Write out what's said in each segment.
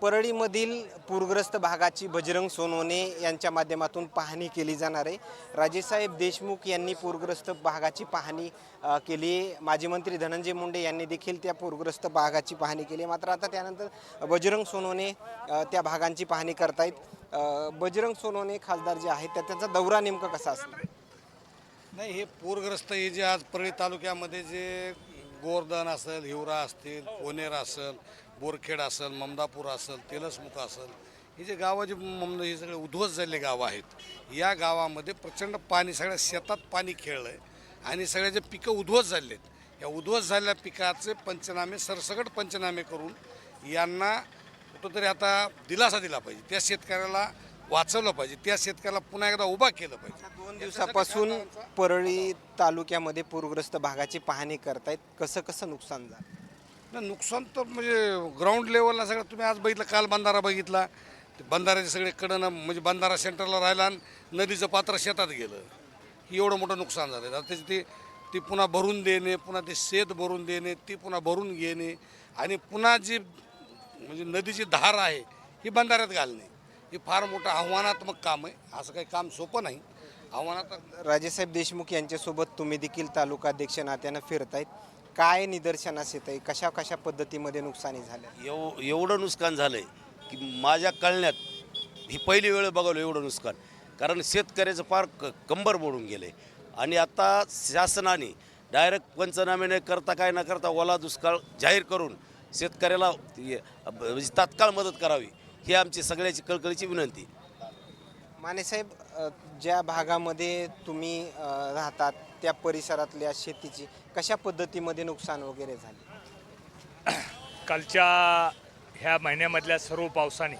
परळीमधील पूरग्रस्त भागाची बजरंग सोनवणे यांच्या माध्यमातून पाहणी केली जाणार आहे. राजेसाहेब देशमुख यांनी पूरग्रस्त भागाची पाहणी केली. माजी मंत्री धनंजय मुंडे यांनी देखील त्या पूरग्रस्त भागाची पाहणी केली. आहे मात्र आता त्यानंतर बजरंग सोनवणे त्या भागांची पाहणी करतायत. बजरंग सोनवणे खासदार जे आहेत त्या त्याचा दौरा नेमका कसा असणार? नाही हे पूरग्रस्त हे जे आज परळी तालुक्यामध्ये जे गोवर्धन असेल हिवरा असतील कोनेर असेल बोरखेड असेल ममदापूर असेल तेलसमुख असेल हे जे गावं जे मम हे सगळे उद्ध्वस्त झालेले गावं आहेत या गावामध्ये प्रचंड पाणी सगळ्या शेतात पाणी खेळलं आहे आणि सगळे जे पिकं उद्ध्वस्त झाले आहेत या उद्ध्वस्त झालेल्या पिकाचे पंचनामे सरसकट पंचनामे करून यांना कुठंतरी आता दिलासा दिला पाहिजे. त्या शेतकऱ्याला वाचवलं पाहिजे. त्या शेतकऱ्याला पुन्हा एकदा उभा केलं पाहिजे. दोन दिवसापासून परळी तालुक्यामध्ये पूरग्रस्त भागाची पाहणी करतायत. कसं कसं नुकसान झालं? नाही नुकसान तर म्हणजे ग्राउंड लेवलला सगळं तुम्ही आज बघितलं काल बंधारा बघितला. ते बंधाऱ्याचे सगळे कडनं म्हणजे बंधारा सेंटरला राहिला आणि नदीचं पात्र शेतात गेलं. एवढं मोठं नुकसान झालं आता त्याची ते ती पुन्हा भरून देणे पुन्हा ते शेत भरून देणे ती पुन्हा भरून घेणे आणि पुन्हा जी म्हणजे नदीची धार आहे ही बंधाऱ्यात घालणे. हे फार मोठं आव्हानात्मक काम आहे. असं काही काम सोपं नाही. आव्हानात्मक राजेसाहेब देशमुख यांच्यासोबत तुम्ही देखील तालुका अध्यक्ष नात्यानं फिरतायत. काय निदर्शनास येत आहे कशा कशा पद्धतीमध्ये नुकसानी झाल्या? एव एवढं नुकसान झालं आहे की माझ्या कळण्यात ही पहिली वेळ बघावलं एवढं नुकसान. कारण शेतकऱ्याचं फार क कंबर मोडून गेले आणि आता शासनाने डायरेक्ट पंचनामे न करता काय न करता ओला दुष्काळ जाहीर करून शेतकऱ्याला ये- म्हणजे तात्काळ मदत करावी ही आमची सगळ्याची कळकळीची विनंती. मानेसाहेब ज्या भागामध्ये तुम्ही राहतात त्या परिसरातल्या शेतीची कशा पद्धतीमध्ये नुकसान वगैरे झाले? कालच्या ह्या महिन्यामधल्या सर्व पावसाने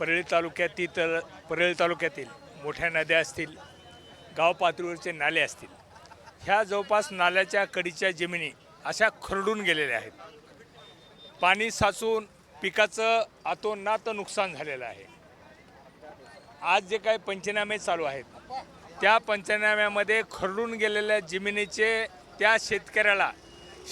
परळी तालुक्यातील तर परळी तालुक्यातील मोठ्या नद्या असतील गाव पातळीवरचे नाले असतील ह्या जवळपास नाल्याच्या कडीच्या जमिनी अशा खरडून गेलेल्या आहेत. पाणी साचून पिकाचं आतोनात नुकसान झालेलं आहे. आज जे काही पंचनामे चालू आहेत त्या पंचनाम्यामध्ये खरडून गेलेल्या जमिनीचे त्या शेतकऱ्याला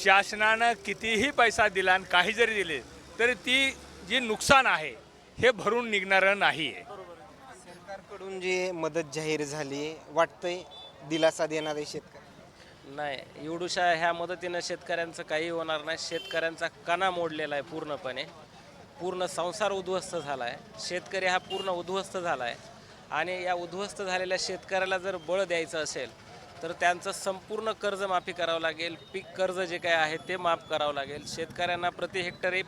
शासनानं कितीही पैसा दिला आणि काही जरी दिले तरी ती जी नुकसान आहे हे भरून निघणारं नाही आहे सरकारकडून जी मदत जाहीर झाली वाटतंय दिलासा देणारे शेतकरी? नाही एवढूशा ह्या मदतीनं शेतकऱ्यांचं काही होणार नाही. शेतकऱ्यांचा कणा मोडलेला आहे पूर्णपणे. पूर्ण संसार उद्ध्वस्त झाला आहे शेतकरी हा पूर्ण उद्ध्वस्त झाला आहे आणि या उद्ध्वस्त झालेल्या शेतकऱ्याला जर बळ द्यायचं असेल तर त्यांचं संपूर्ण कर्जमाफी करावं लागेल. पीक कर्ज जे काय आहे ते माफ करावं लागेल. शेतकऱ्यांना प्रति हेक्टरी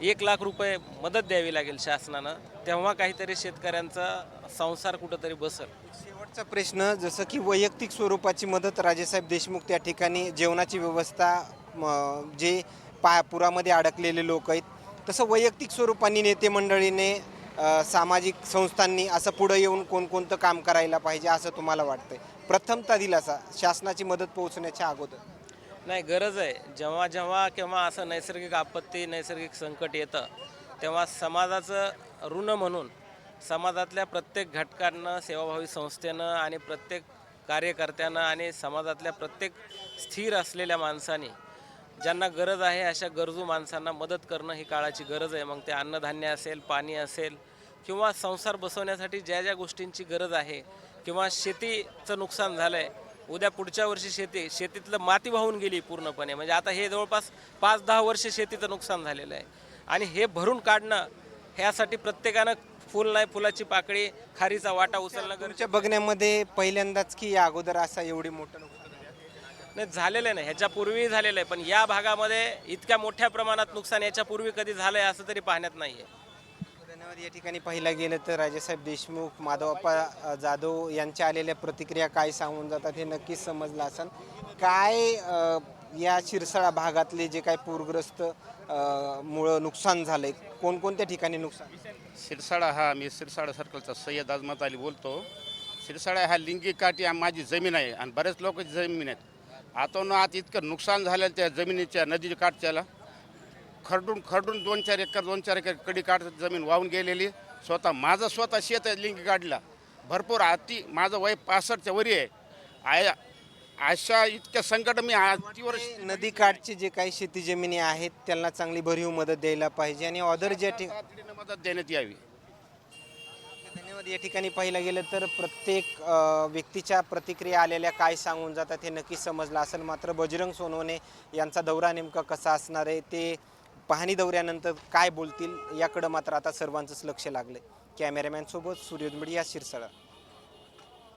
एक लाख रुपये मदत द्यावी लागेल शासनानं. तेव्हा काहीतरी शेतकऱ्यांचा संसार कुठंतरी बसेल. शेवटचा प्रश्न जसं की वैयक्तिक स्वरूपाची मदत राजेसाहेब देशमुख त्या ठिकाणी जेवणाची व्यवस्था म, जे पा पुरामध्ये अडकलेले लोक आहेत तसं वैयक्तिक स्वरूपाने नेते मंडळीने सामाजिक संस्थांनी असं पुढं येऊन कोणकोणतं काम करायला पाहिजे असं तुम्हाला वाटतंय? प्रथमता दिलासा शासनाची मदत पोहोचण्याच्या अगोदर. नाही गरज आहे. जेव्हा जेव्हा केव्हा असं नैसर्गिक आपत्ती नैसर्गिक संकट येतं तेव्हा समाजाचं ऋण म्हणून समाजातल्या प्रत्येक घटकांनं सेवाभावी संस्थेनं आणि प्रत्येक कार्यकर्त्यानं आणि समाजातल्या प्रत्येक स्थिर असलेल्या माणसाने ज्यांना गरज आहे अशा गरजू माणसांना मदत करणं ही काळाची गरज आहे. मग ते अन्नधान्य असेल पाणी असेल किंवा संसार बसवण्यासाठी ज्या ज्या गोष्टींची गरज आहे किंवा शेतीचं नुकसान झालं आहे उद्या पुढच्या वर्षी शेती शेतीतलं माती वाहून गेली पूर्णपणे. म्हणजे आता हे जवळपास पाच दहा वर्ष शेतीचं नुकसान झालेलं आहे. आणि हे भरून काढणं ह्यासाठी प्रत्येकानं फुल नाही फुलाची पाकळी खारीचा वाटा उचलणं गरजेच्या बघण्यामध्ये पहिल्यांदाच की या अगोदर असा एवढी मोठं नुकसान नाही झालेलं नाही. ह्याच्यापूर्वीही झालेलं आहे. पण या भागामध्ये इतक्या मोठ्या प्रमाणात नुकसान याच्यापूर्वी कधी झालं आहे असं तरी पाहण्यात नाही आहे धन्यवाद. या ठिकाणी पाहिलं गेलं तर राजेसाहेब देशमुख माधवप्पा जाधव यांच्या आलेल्या प्रतिक्रिया काय सांगून जातात हे नक्कीच समजलं असेल. काय अ, या शिरसाळा भागातले जे काय पूरग्रस्त अ, मुळं नुकसान झालंय कोणकोणत्या ठिकाणी नुकसान? शिरसाळा हा मी शिरसाळा सर्कलचा सय्यद आजमत अली बोलतो. शिरसाळा हा लिंगी काठी हा माझी जमीन आहे आणि बरेच लोकांची जमीन आहेत आता न आता इतकं नुकसान झालं त्या जमिनीच्या नदीच्या काठच्याला. खरडून खरडून दोन चार एकर दोन चार एकर कडी काठ जमीन वाहून गेलेली. स्वतः माझं स्वतः शेत आहे लिंगी काढला भरपूर अति माझं वय पासष्टच्या वरी आहे. आया अशा इतक्या संकट मी आजवर नदी काठचे जे काही शेती जमिनी आहेत त्यांना चांगली भरीव मदत द्यायला पाहिजे आणि ऑदर ज्या ठिक तातडीने मदत देण्यात यावी. धन्यवाद. या ठिकाणी पाहिलं गेलं तर प्रत्येक व्यक्तीच्या प्रतिक्रिया आलेल्या काय सांगून जातात हे नक्कीच समजलं असेल. मात्र बजरंग सोनवणे यांचा दौरा नेमका कसा असणार आहे ते पाहणी दौऱ्यानंतर काय बोलतील याकडं मात्र आता सर्वांचंच लक्ष लागलं कॅमेरामॅनसोबत सोबत सूर्योद मीडिया शिरसाळा.